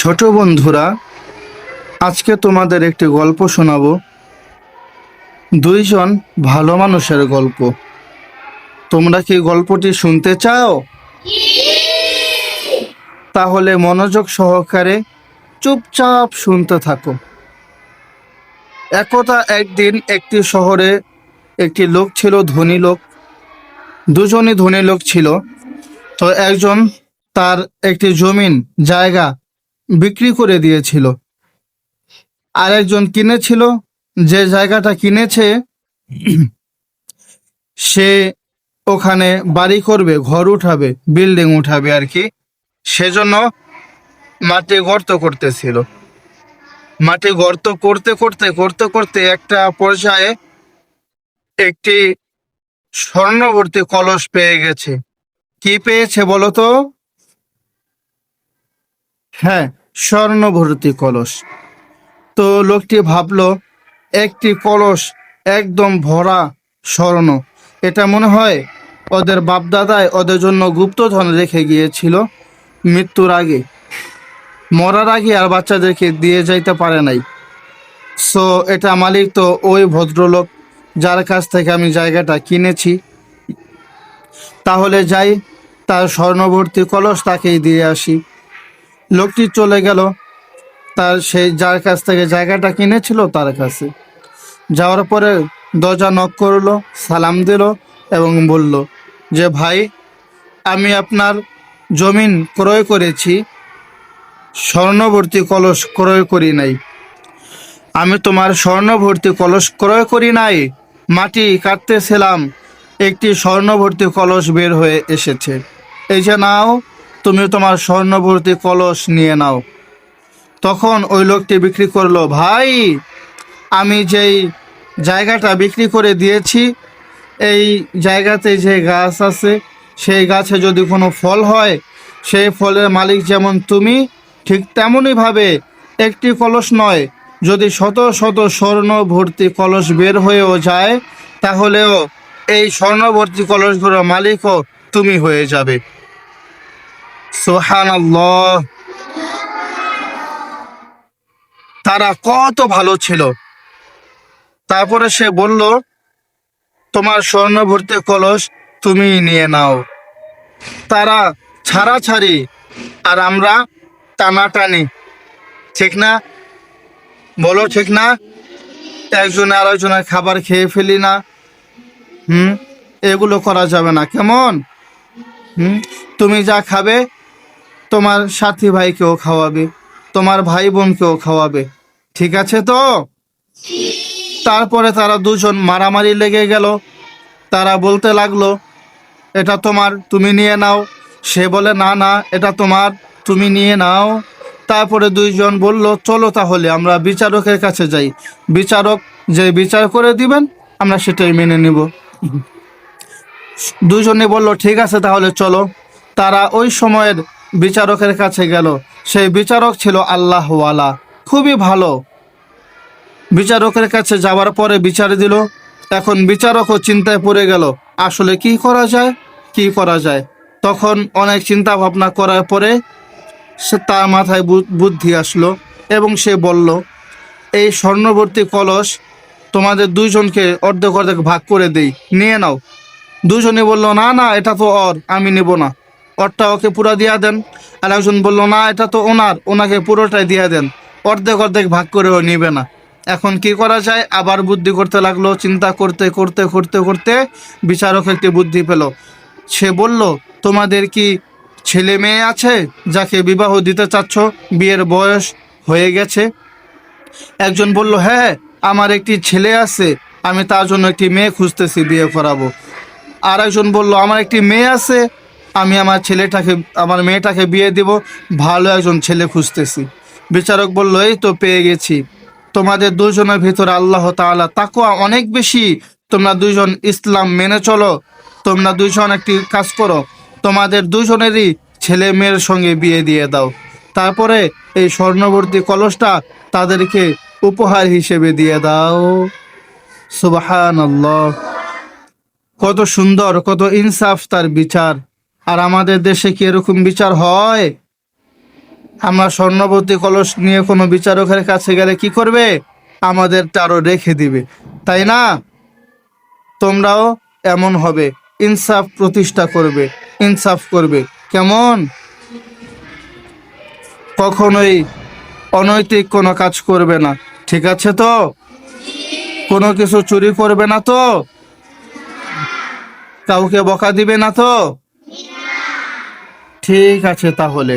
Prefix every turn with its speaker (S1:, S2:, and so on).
S1: ছোট বন্ধুরা, আজকে তোমাদের একটি গল্প শোনাবো। দুইজন ভালো মানুষের গল্প। তোমরা কি গল্পটি শুনতে চাও? তাহলে মনোযোগ সহকারে চুপচাপ শুনতে থাকো। একদা একদিন একটি শহরে একটি লোক ছিল, ধনী লোক। দুজনই ধনী লোক ছিল। তো একজন তার একটি জমিন, জায়গা বিক্রি করে দিয়েছিল। আর একজন কিনেছিল, যে জায়গাটা কিনেছে, সে ওখানে বাড়ি করবে, ঘর উঠাবে, বিল্ডিং উঠাবে আর কি। সেজন্য মাটি গর্ত করতেছিল। মাটি গর্ত করতে করতে করতে করতে একটা পর্যায়ে একটি স্বর্ণবর্তী কলস পেয়ে গেছে। কি পেয়েছে বলো তো? হ্যাঁ স্বর্ণভর্তি কলস। তো লোকটি ভাবলো, একটি কলস একদম ভরা স্বর্ণ। এটা মনে হয় ওদের বাপদাদায় ওদের জন্য গুপ্তধন রেখে গিয়েছিল মৃত্যুর আগে। মরার আগে আর বাচ্চাদেরকে দিয়ে যাইতে পারে নাই। সো এটা মালিক তো ওই ভদ্রলোক যার কাছ থেকে আমি জায়গাটা কিনেছি। তাহলে যাই, তার স্বর্ণবর্তী কলস তাকেই দিয়ে আসি। লোকটি চলে গেল। তার সেই যার কাছ থেকে জায়গাটা কিনেছিল, তার কাছে। যাওয়ার পরে দরজা নক করল, সালাম দিল এবং বলল, যে ভাই, আমি আপনার জমিন ক্রয় করেছি স্বর্ণভর্তি কলস ক্রয় করি নাই। আমি তোমার স্বর্ণভর্তি কলস ক্রয় করি নাই, মাটি কাটতেছিলাম, একটি স্বর্ণভর্তি কলস বের হয়ে এসেছে। এই যে নাও তুমি তোমার স্বর্ণভর্তি কলস নিয়ে নাও। তখন ওই লোকটি বিক্রি করল, ভাই, আমি যেই জায়গাটা বিক্রি করে দিয়েছি, এই জায়গাতে যে গাছ আছে, সেই গাছে যদি কোনো ফল হয়, সেই ফলের মালিক যেমন তুমি, ঠিক তেমনইভাবে একটি কলস নয়। যদি শত শত স্বর্ণ ভর্তি কলস বের হয়েও যায়, তাহলেও এই স্বর্ণভর্তি কলসগুলোর মালিকও তুমি হয়ে যাবে। সোহান তারা কত ভালো ছিল। তারপরে সে বলল, তোমার স্বর্ণভর্তি কলস তুমি নিয়ে নাও। তারা ছাড়াছাড়ি আর আমরা টানাটানি। ঠিক না? বলো ঠিক না? একজনে আরেকজনের খাবার খেয়ে ফেলি না। হুম? এগুলো করা যাবে না। কেমন? হুম? তুমি যা খাবে তোমার সাথী ভাইকেও খাওয়াবে, তোমার ভাই বোনকেও খাওয়াবে। ঠিক আছে তো? তারপরে তারা দুজন মারামারি লেগে গেল। তারা বলতে লাগল, এটা তোমার, তুমি নিয়ে নাও। সে বলে, না না, এটা তোমার, তুমি নিয়ে নাও। তারপরে দুইজন বলল, চলো তাহলে, আমরা বিচারকের কাছে যাই। বিচারক যে বিচার করে দিবেন, আমরা সেটাই মেনে নিব। দুজনে বলল, ঠিক আছে, তাহলে চলো। তারা ওই সময়ের বিচারকের কাছে গেল। সেই বিচারক ছিল আল্লাহওয়ালা। খুবই ভালো। বিচারকের কাছে যাওয়ার পরে বিচার দিল। এখন বিচারকও চিন্তায় পড়ে গেল, আসলে কি করা যায়, কি করা যায়। তখন অনেক চিন্তা ভাবনা করার পরে সে তার মাথায় বুদ্ধি আসলো এবং সে বলল, এই স্বর্ণবর্তী কলস তোমাদের দুইজনকে অর্ধেক অর্ধেক ভাগ করে দেই, নিয়ে নাও। দুজনে বলল, না না, এটা তো অর, আমি নেব না। অরটা ওকে পুরো দিয়া দেন। আর একজন বলল, না, এটা তো ওনার, ওনাকে পুরোটাই দিয়া দেন। অর্ধেক অর্ধেক ভাগ করেও নিবে না। এখন কি করা যায়? আবার বুদ্ধি করতে লাগল, চিন্তা করতে করতে করতে করতে বিচারক একটি বুদ্ধি পেল। সে বলল, তোমাদের কি ছেলে মেয়ে আছে যাকে বিবাহ দিতে চাচ্ছ? বিয়ের বয়স হয়ে গেছে। একজন বলল হ্যাঁ আমার একটি ছেলে আছে, আমি তার জন্য একটি মেয়ে খুঁজতেছি, বিয়ে করাবো। আর একজন বলল, আমার একটি মেয়ে আছে আমি আমার ছেলেটাকে, আমার মেয়েটাকে বিয়ে দিব। ভালো একজন ছেলে খুঁজতেছি। বিচারক বলল, এই তো পেয়ে গেছি। তোমাদের দুজনের ভিতরে আল্লাহ তাআলা তাকুয়া অনেক বেশি। তোমরা দুজন ইসলাম মেনে চলো। তোমরা দুজন একটি কাজ করো। তোমাদের দুজনেরই ছেলে মেয়ের সঙ্গে বিয়ে দিয়ে দাও। তারপরে এই স্বর্ণবর্তী কলসটা তাদেরকে উপহার হিসেবে দিয়ে দাও। সুবাহান কত সুন্দর, কত ইনসাফ তার বিচার। আর আমাদের দেশে কি এরকম বিচার হয়? আমরা স্বর্ণবতী কলস নিয়ে কোনো বিচারকের কাছে গেলে কি করবে? আমাদের আরও রেখে দিবে। তাই না? তোমরাও এমন হবে। ইনসাফ প্রতিষ্ঠা করবে। ইনসাফ করবে। কেমন? কখনোই অনৈতিক কোনো কাজ করবে না। ঠিক আছে তো? কোনো কিছু চুরি করবে না তো? কাউকে বকা দিবে না তো? ঠিক আছে তাহলে।